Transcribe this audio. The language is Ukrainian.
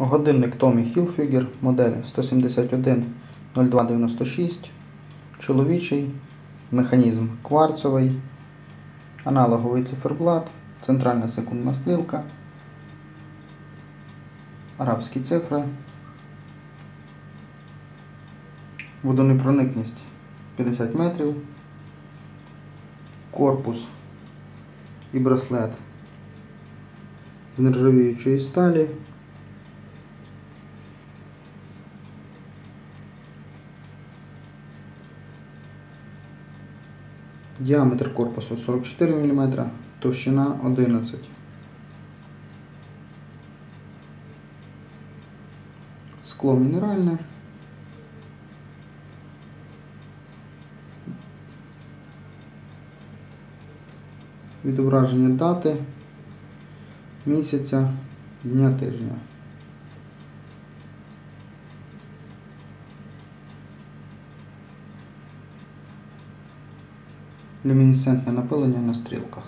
Годинник Tommy Hilfiger модель 171-0296. Чоловічий. Механізм кварцовий. Аналоговий циферблат. Центральна секундна стрілка. Арабські цифри. Водонепроникність 50 метрів. Корпус і браслет з нержавіючої сталі. Діаметр корпусу 44 мм, товщина 11 Скло мінеральне. Відображення дати, місяця, дня тижня. Люмінесцентне напилення на стрілках.